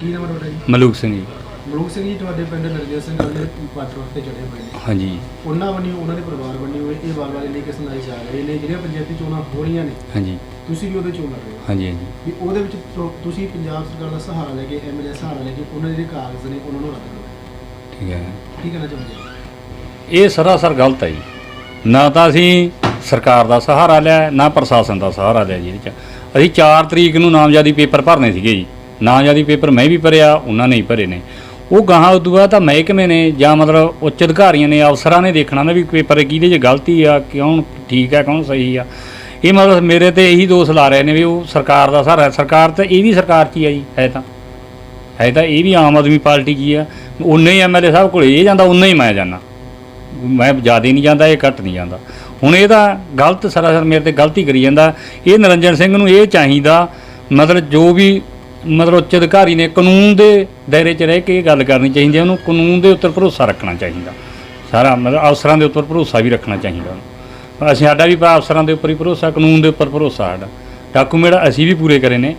ਕੀ ਨਾਮ ਹੈ ਤੁਹਾਡਾ ਜੀ? ਮਲੂਕ ਸਿੰਘ ਜੀ। ਮਲੂਕ ਸਿੰਘ ਜੀ ਤੁਹਾਡੇ ਪਿੰਡ ਨਰਜੀਤ ਸਿੰਘ ਵਾਲੇ ਪਾਤਰ ਤੇ ਚੜੇ ਹੋਏ ਨੇ। ਹਾਂਜੀ। ਉਹਨਾਂ ਬਣੀ ਉਹਨਾਂ ਦੇ ਪਰਿਵਾਰ ਬਣੀ ਹੋਏ ਇਹ ਵਾਰ ਵਾਰ ਇੰਨੀ ਕਿਸਮ ਨਾਲ ਜਾ ਰਹੇ ਨੇ ਜਿਹੜੀਆਂ ਪੰਚਾਇਤੀ ਚੋਣਾਂ ਹੋ ਰਹੀਆਂ ਨੇ ਹਾਂਜੀ। ਤੁਸੀਂ ਵੀ ਉਹਦੇ ਚੋਣ ਲੜ ਰਹੇ ਹੋ। ਹਾਂਜੀ ਹਾਂਜੀ। ਵੀ ਉਹਦੇ ਵਿੱਚ ਤੁ- ਤੁਸੀਂ ਪੰਜਾਬ ਸਰਕਾਰ ਦਾ ਸਹਾਰਾ ਲੈ ਕੇ ਐਮਐਲਏ ਸਹਾਰਾ ਲੈ ਕੇ ਉਹਨਾਂ ਦੇ ਜਿਹੜੇ ਕਾਗਜ਼ ਨੇ ਉਹਨਾਂ ਨੂੰ ਰੱਦ ਕਰੋ। ਠੀਕ ਹੈ। ਕੀ ਕਹਿਣਾ ਚਾਹੁੰਦੇ ਹੋ? ਇਹ ਸਰਾਸਰ ਗਲਤ ਹੈ ਜੀ। ਨਾ ਤਾਂ ਅਸੀਂ ਸਰਕਾਰ ਦਾ ਸਹਾਰਾ ਲਿਆ ਨਾ ਪ੍ਰਸ਼ਾਸਨ ਦਾ ਸਹਾਰਾ ਲਿਆ ਜੀ ਇਹਦੇ ਚ। ਅਸੀਂ 4 ਤਰੀਕ ਨੂੰ ਨਾਮਜ਼ਦਗੀ ਪੇਪਰ ਭਰਨੇ ਸੀਗੇ ਜੀ। ਨਾਮਜ਼ਦਗੀ ਪੇਪਰ ਮੈਂ ਵੀ ਭਰਿਆ, ਉਹਨਾਂ ਨੇ ਹੀ ਭਰੇ ਨੇ। ਉਹ ਗਾਹਾਂ ਉਦੋਂ ਬਾਅਦ ਤਾਂ ਮਹਿਕਮੇ ਨੇ, ਜਾਂ ਮਤਲਬ ਉੱਚ ਅਧਿਕਾਰੀਆਂ ਨੇ, ਅਫਸਰਾਂ ਨੇ ਦੇਖਣਾ ਨਾ ਵੀ ਪੇਪਰ ਕਿਹਦੇ 'ਚ ਗਲਤੀ ਆ ਕਿਉਂ ਠੀਕ ਆ, ਕੌਣ ਸਹੀ ਆ। ਇਹ ਮਤਲਬ ਮੇਰੇ ਤੇ ਇਹੀ ਦੋਸ਼ ਲਾ ਰਹੇ ਨੇ ਵੀ ਉਹ ਸਰਕਾਰ ਦਾ ਸਹਾਰਾ ਸਰਕਾਰ ਤਾਂ ਇਹ ਵੀ ਸਰਕਾਰ 'ਚ ਹੀ ਆ ਜੀ, ਹੈ ਤਾਂ। ਹੈ ਤਾਂ ਇਹ ਵੀ ਆਮ ਆਦਮੀ ਪਾਰਟੀ ਕੀ ਆ। ਉਨੇ ਹੀ ਐਮਐਲਏ ਸਾਹਿਬ ਕੋਲ ਇਹ ਜਾਂਦਾ, ਉਨੇ ਹੀ ਮੈਂ ਜਾਂਦਾ। ਮੈਂ ਜ਼ਿਆਦਾ ਨਹੀਂ ਜਾਂਦਾ, ਇਹ ਘੱਟ ਨਹੀਂ ਜਾਂਦਾ। ਹੁਣ ਇਹ ਤਾਂ ਗਲਤ, ਸਰਾਸਰ ਮੇਰੇ ਤੇ ਗਲਤੀ ਕਰੀ ਜਾਂਦਾ। ਇਹ ਨਰਿੰਜਨ ਸਿੰਘ ਨੂੰ ਇਹ ਚਾਹੀਦਾ, ਮਤਲਬ ਜੋ ਵੀ ਮਤਲਬ ਉੱਚ ਅਧਿਕਾਰੀ ਨੇ ਕਾਨੂੰਨ ਦੇ ਦਾਇਰੇ 'ਚ ਰਹਿ ਕੇ ਇਹ ਗੱਲ ਕਰਨੀ ਚਾਹੀਦੀ ਹੈ ਉਹਨੂੰ। ਕਾਨੂੰਨ ਦੇ ਉੱਤੇ ਭਰੋਸਾ ਰੱਖਣਾ ਚਾਹੀਦਾ। ਸਾਰਾ ਮਤਲਬ ਅਫਸਰਾਂ ਦੇ ਉੱਪਰ ਭਰੋਸਾ ਵੀ ਰੱਖਣਾ ਚਾਹੀਦਾ ਉਹਨੂੰ। ਅਸੀਂ ਸਾਡਾ ਵੀ ਅਫਸਰਾਂ ਦੇ ਉੱਪਰ ਹੀ ਭਰੋਸਾ, ਕਾਨੂੰਨ ਦੇ ਉੱਪਰ ਭਰੋਸਾ ਸਾਡਾ। ਡਾਕੂਮੈਂਟ ਅਸੀਂ ਵੀ ਪੂਰੇ ਕਰੇ ਨੇ।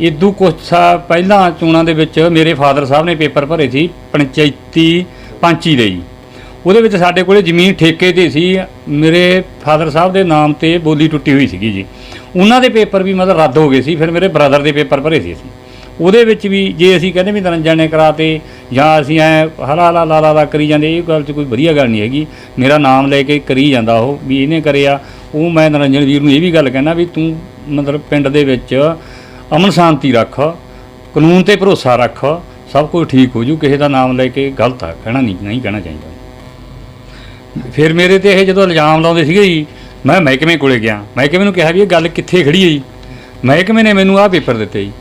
ਇਦੋਂ ਕੁਛ ਸਾ ਪਹਿਲਾਂ ਚੋਣਾਂ ਦੇ ਵਿੱਚ ਮੇਰੇ ਫਾਦਰ ਸਾਹਿਬ ਨੇ ਪੇਪਰ ਭਰੇ ਸੀ ਪੰਚਾਇਤੀ ਪੰਚੀ ਦੇ ਜੀ ਉਹਦੇ ਵਿੱਚ ਸਾਡੇ ਕੋਲੇ ਜ਼ਮੀਨ ਠੇਕੇ ਤੇ ਸੀ। ਮੇਰੇ ਫਾਦਰ ਸਾਹਿਬ ਦੇ ਨਾਮ ਤੇ ਬੋਲੀ ਟੁੱਟੀ ਹੋਈ ਸੀਗੀ ਜੀ। ਉਹਨਾਂ ਦੇ ਪੇਪਰ ਵੀ ਮਤਲਬ ਰੱਦ ਹੋ ਗਏ ਸੀ, ਫਿਰ ਮੇਰੇ ਬ੍ਰਦਰ ਦੇ ਪੇਪਰ ਭਰੇ ਸੀ ਅਸੀਂ। ਉਹਦੇ ਵਿੱਚ ਵੀ ਜੇ ਅਸੀਂ ਕਹਿੰਦੇ ਵੀ ਨਿਰੰਜਨ ਨੇ ਕਰਾਤੇ ਜਾਂ ਅਸੀਂ ਐ ਹਲਾ ਲਾ ਲਾ ਲਾ ਕਰੀ ਜਾਂਦੇ, ਇਹ ਗੱਲ 'ਚ ਕੋਈ ਵਧੀਆ ਗੱਲ ਨਹੀਂ ਹੈਗੀ। ਮੇਰਾ ਨਾਮ ਲੈ ਕੇ ਕਰੀ ਜਾਂਦਾ ਉਹ ਵੀ ਇਹਨੇ ਕਰਿਆ। ਉਹ ਮੈਂ ਨਿਰੰਜਨ ਵੀਰ ਨੂੰ ਇਹ ਵੀ ਗੱਲ ਕਹਿਣਾ ਵੀ ਤੂੰ ਮਤਲਬ ਪਿੰਡ ਦੇ ਵਿੱਚ ਅਮਨ ਸ਼ਾਂਤੀ ਰੱਖ, ਕਾਨੂੰਨ ਤੇ ਭਰੋਸਾ ਰੱਖ, ਸਭ ਕੁਝ ਠੀਕ ਹੋ ਜੂ, ਕਿਸੇ ਦਾ ਨਾਮ ਲੈ ਕੇ ਗਲਤ ਆ, ਕਹਿਣਾ ਨਹੀਂ ਨਹੀਂ ਕਹਿਣਾ ਚਾਹੀਦਾ। ਫਿਰ ਮੇਰੇ ਤੇ ਇਹ ਜਦੋਂ ਇਲਜ਼ਾਮ ਲਾਉਂਦੇ ਸੀਗੇ ਜੀ, ਮੈਂ ਮਹਿਕਮੇ ਕੋਲੇ ਗਿਆ। ਮਹਿਕਮੇ ਨੂੰ ਕਿਹਾ ਵੀ ਇਹ ਗੱਲ ਕਿੱਥੇ ਖੜੀ ਹੈ ਜੀ? ਮਹਿਕਮੇ ਨੇ ਮੈਨੂੰ ਆਹ ਪੇਪਰ ਦਿੱਤੇ ਜੀ।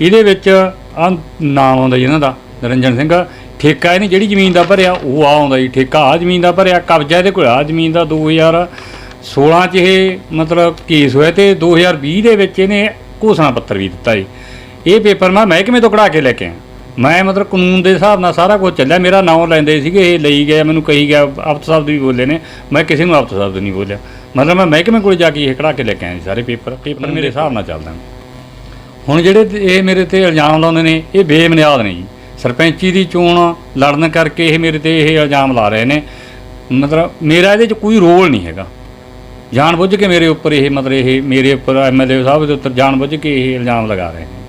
ਇਹਦੇ ਵਿੱਚ ਆ ਨਾਮ ਆਉਂਦਾ ਜੀ ਇਹਨਾਂ ਦਾ, ਨਰਿੰਜਨ ਸਿੰਘ। ਠੇਕਾ ਇਹਨੇ ਜਿਹੜੀ ਜ਼ਮੀਨ ਦਾ ਭਰਿਆ, ਉਹ ਆ ਆਉਂਦਾ ਜੀ। ਠੇਕਾ ਆ ਜ਼ਮੀਨ ਦਾ ਭਰਿਆ, ਕਬਜ਼ਾ ਇਹਦੇ ਕੋਲ ਆ ਜ਼ਮੀਨ ਦਾ 2016 ਚ ਇਹ ਮਤਲਬ ਕੇਸ ਹੋਇਆ ਤੇ 2020 ਦੇ ਵਿੱਚ ਇਹਨੇ ਘੋਸ਼ਣਾ ਪੱਤਰ ਵੀ ਦਿੱਤਾ ਜੀ। ਇਹ ਪੇਪਰ ਮੈਂ ਮਹਿਕਮੇ ਤੋਂ ਕਢਾ ਕੇ ਲੈ ਕੇ ਆਇਆ। ਮੈਂ ਮਤਲਬ ਕਾਨੂੰਨ ਦੇ ਹਿਸਾਬ ਨਾਲ ਸਾਰਾ ਕੁਝ ਚੱਲਿਆ। ਮੇਰਾ ਨਾਮ ਲੈਂਦੇ ਸੀਗੇ ਇਹ ਲਈ ਗਏ ਮੈਨੂੰ ਕਹੀ ਗਿਆ ਅਫਤ ਸ਼ਬਦ ਵੀ ਬੋਲੇ ਨੇ ਮੈਂ ਕਿਸੇ ਨੂੰ ਅਫਤ ਸ਼ਬਦ ਨਹੀਂ ਬੋਲਿਆ। ਮਤਲਬ ਮੈਂ ਮਹਿਕਮੇ ਕੋਲ ਜਾ ਕੇ ਇਹ ਕਢਾ ਕੇ ਲੈ ਕੇ ਆਇਆ ਸਾਰੇ ਪੇਪਰ। ਪੇਪਰ ਮੇਰੇ ਹਿਸਾਬ ਨਾਲ ਚੱਲਦਾ ਹੁਣ ਜਿਹੜੇ ਇਹ ਮੇਰੇ ਤੇ ਇਲਜ਼ਾਮ ਲਾਉਂਦੇ ਨੇ ਇਹ ਬੇਬੁਨਿਆਦ ਨੇ ਜੀ। ਸਰਪੰਚੀ ਦੀ ਚੋਣ ਲੜਨ ਕਰਕੇ ਇਹ ਮੇਰੇ ਤੇ ਇਹ ਇਲਜ਼ਾਮ ਲਾ ਰਹੇ ਨੇ। ਮਤਲਬ ਮੇਰਾ ਇਹਦੇ 'ਚ ਕੋਈ ਰੋਲ ਨਹੀਂ ਹੈਗਾ। ਜਾਣ ਬੁੱਝ ਕੇ ਮੇਰੇ ਉੱਪਰ ਇਹ ਮਤਲਬ ਇਹ ਮੇਰੇ ਉੱਪਰ ਐਮਐਲਏ ਸਾਹਿਬ ਦੇ ਉੱਪਰ ਜਾਣ ਬੁੱਝ ਕੇ ਇਹ ਇਲਜ਼ਾਮ ਲਗਾ ਰਹੇ ਨੇ।